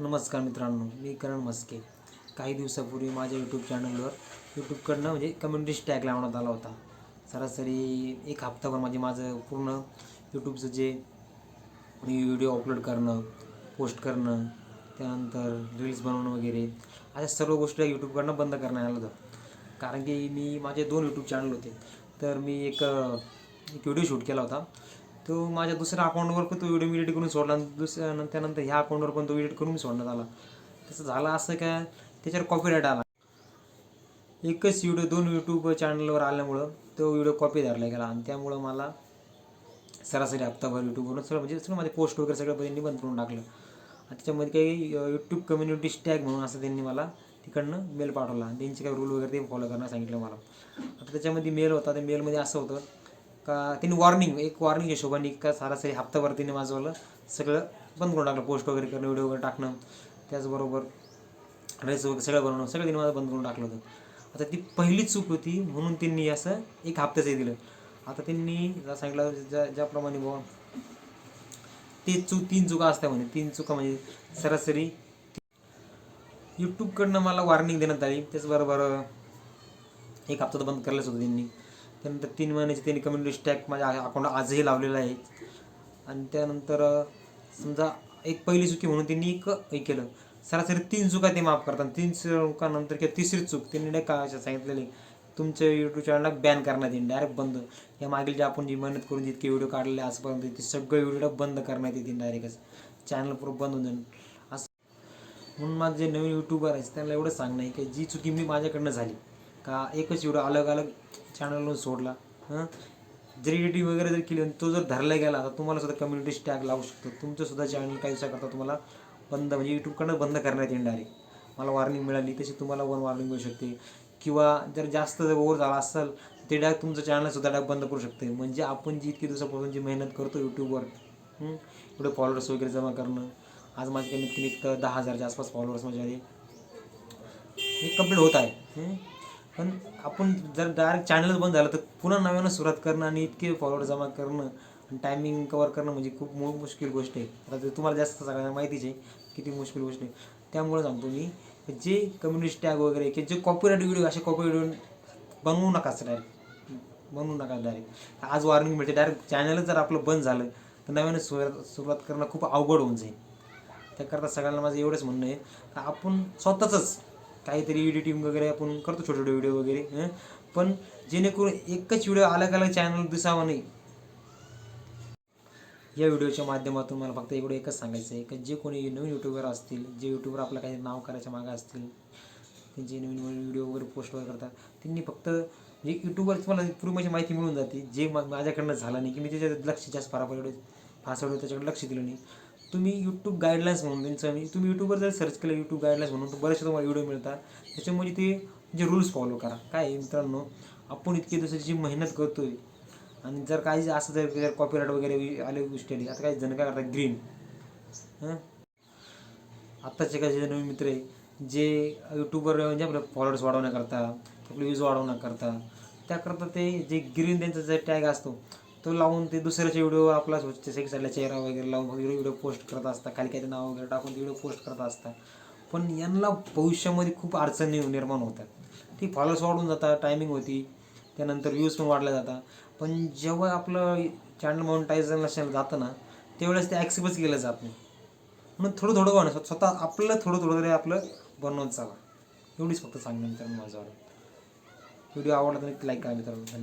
नमस्कार मित्रांनो मी करण मस्के. काही दिवसापूर्वी माझ्या यूट्यूब चॅनलवर यूट्यूबकडनं म्हणजे कम्युनिटीज टॅग लावण्यात आला होता. सरासरी एक हप्ताभर म्हणजे माझं पूर्ण यूट्यूबचं जे व्हिडिओ अपलोड करणं पोस्ट करणं त्यानंतर रील्स बनवणं वगैरे अशा सर्व गोष्टी यूट्यूबकडनं बंद करण्यात आलं होतं कारण की मी माझे दोन यूट्यूब चॅनल होते. तर मी एक एक व्हिडिओ शूट केला होता. तो माझ्या दुसऱ्या अकाउंटवर पण तो व्हिडिओ एडिट करून सोडला. दुसऱ्या त्यानंतर ह्या अकाउंटवर पण तो एडिट करून सोडण्यात आला. तसं झालं असं काय? त्याच्यावर कॉपीराईट आला. एकच व्हिडिओ दोन यूट्यूब चॅनलवर आल्यामुळं तो व्हिडिओ कॉपी धरला गेला. आणि त्यामुळं मला सरासरी हप्ताभर यूट्यूबवरून सगळं म्हणजे सगळं माझे पोस्ट वगैरे सगळं त्यांनी बंद करून टाकलं. आणि त्याच्यामध्ये काही यूट्यूब कम्युनिटी टॅग म्हणून असं त्यांनी मला तिकडनं मेल पाठवला. आणि त्यांचे काही रूल वगैरे ते फॉलो करणं सांगितलं मला. आता त्याच्यामध्ये मेल होता. त्या मेलमध्ये असं होतं का त्यांनी वॉर्निंग एक वॉर्निंग हिशोबाने का सरासरी हप्ताभर तिने माझं सगळं बंद करून टाकलं पोस्ट वगैरे करणं व्हिडिओ वगैरे टाकणं त्याचबरोबर ड्रेस वगैरे सगळं बनवणं सगळं त्यांनी माझं बंद करून टाकलं होतं. आता ती पहिली चूक होती म्हणून त्यांनी असं एक हप्त्याचं दिलं. आता त्यांनी सांगितलं ज्या ज्याप्रमाणे बुवा ते चूक तीन चुका असत्या म्हणे. तीन चुका म्हणजे सरासरी यूट्यूबकडनं मला वॉर्निंग देण्यात आली. त्याचबरोबर एक हप्ता तर बंद करायलाच होतं त्यांनी. त्यानंतर तीन महिन्याची त्यांनी कम्युनिटी टॅग माझ्या अकाउंट आजही लावलेला आहे. आणि त्यानंतर समजा एक पहिली चुकी म्हणून त्यांनी एक हे केलं. सरासरी तीन चुका ते माफ करतात. तीन चुकानंतर किंवा तिसरी चूक त्यांनी नाही का सांगितलेली तुमच्या यूट्यूब चॅनलला बॅन करण्यात येईल डायरेक्ट बंद. या मागील जे आपण जी मेहनत करून जितके व्हिडिओ काढले आजपर्यंत ते सगळे व्हिडिओ बंद करण्यात येतील डायरेक्टच चॅनल पूर्ण बंद होऊन जाईल. असं. म्हणून माझे जे नवीन यूट्यूबर आहेत त्यांना एवढं सांगणं आहे की जी चुकी मी माझ्याकडनं झाली का एकच व्हिडिओ अलग अलग चॅनलवरून सोडला हां? जरी एडिटिंग वगैरे जर केली आणि तो जर धरला गेला तर तुम्हाला सुद्धा कम्युनिटी टॅग लावू शकतो. तुमचं सुद्धा चॅनल काही दिवसाकरता तुम्हाला बंद म्हणजे यूट्यूबकडनं बंद करण्यात येईल डायरेक्ट मला वॉर्निंग मिळाली तशी तुम्हाला वन वॉर्निंग मिळू शकते. किंवा जर जास्त जर ओव्हर झाला असेल ते डायरेक्ट तुमचं चॅनलसुद्धा सुद्धा बंद करू शकते. म्हणजे आपण जी इतकी दिवसापासून जी मेहनत करतो यूट्यूबवर एवढे फॉलोअर्स वगैरे जमा करणं. आज माझे कमीत कमी दहा हजारच्या आसपास फॉलोअर्स माझे हे कंप्लीट होत आहे पण आपण जर डायरेक्ट चॅनलच बंद झालं तर पुन्हा नव्यानं सुरुवात करणं आणि इतके फॉलोअर जमा करणं आणि टायमिंग कवर करणं म्हणजे खूप मो मुश्किल गोष्ट आहे. आता ते तुम्हाला जास्त सगळ्यांना माहितीच आहे किती मुश्किल गोष्ट आहे. त्यामुळे सांगतो मी जे कम्युनिस्ट टॅग वगैरे की जे कॉपीराईट व्हिडिओ असे कॉपीराईट व्हिडिओ बनवू नकाच डायरेक्ट बनवू नका डायरेक्ट आज वॉर्निंग मिळते. डायरेक्ट चॅनलच जर आपलं बंद झालं तर नव्यानं सुरुवात सुरुवात करणं खूप अवघड होऊन जाईल. त्याकरता सगळ्यांना माझं एवढंच म्हणणं आहे. आपण स्वतःच काहीतरी एडिटिंग वगैरे आपण करतो छोटे छोटे व्हिडिओ वगैरे पण जेणेकरून एकच व्हिडिओ अलग अलग चॅनल दिसावा नाही. या व्हिडिओच्या माध्यमातून मला फक्त एवढं एकच सांगायचं आहे की जे कोणी नवीन यूट्यूबर असतील जे यूट्यूबर आपलं काही नाव करायच्या मागं असतील त्यांचे नवीन नवीन व्हिडिओ वगैरे पोस्ट वगैरे करतात त्यांनी फक्त जे यूट्यूबवर तुम्हाला पूर्वी माझी माहिती मिळून जाते जे मा- माझ्याकडनं झालं नाही की मी त्याच्यात लक्ष जास्त फार एवढे त्याच्याकडे लक्ष दिलं नाही. तुम्ही यूट्यूब गाईडलाईन्स म्हणून त्यांचं मी तुम्ही यूट्यूबवर जर सर्च केलं यूट्यूब गाईडलाईन्स म्हणून तर बरेचसे तुम्हाला व्हिडिओ मिळतात. त्याच्यामुळे ते जे रूल्स फॉलो करा. काय मित्रांनो? आपण इतके दिवसाची जी मेहनत आहे आणि जर काही असं जर कॉपीराईट वगैरे आले गोष्टी आली आता काही जण काय करतात? ग्रीन हां? आत्ताचे काही जे नवीन मित्र आहे जे यूट्यूबवर म्हणजे आपलं फॉलोअर्स वाढवण्याकरता आपले व्ह्यूज वाढवण्याकरता त्याकरता ते जे ग्रीन त्यांचा जे टॅग असतो तो लावून ते दुसऱ्याचे व्हिडिओ आपला एक साईडला चेहरा वगैरे लावून व्हिडिओ पोस्ट करत असतात खाली काही नाव वगैरे टाकून ते व्हिडिओ पोस्ट करत असतात. पण यांना भविष्यामध्ये खूप अडचणी निर्माण होतात. ती फॉलोअर्स वाढून जातात टायमिंग होती त्यानंतर व्ह्यूज पण वाढल्या जातात. पण जेव्हा आपलं चॅनल मॉनिटायझेशन नसेल जातं ना त्यावेळेस ते ॲक्सेप्टच केलं जात नाही. म्हणून थोडं थोडं बनव स्वतः आपलं थोडं थोडं तरी आपलं बनवत जावं. एवढीच फक्त सांगणं मित्रांनो माझ्यावर. व्हिडिओ आवडला तर लाईक करा मित्रांनो.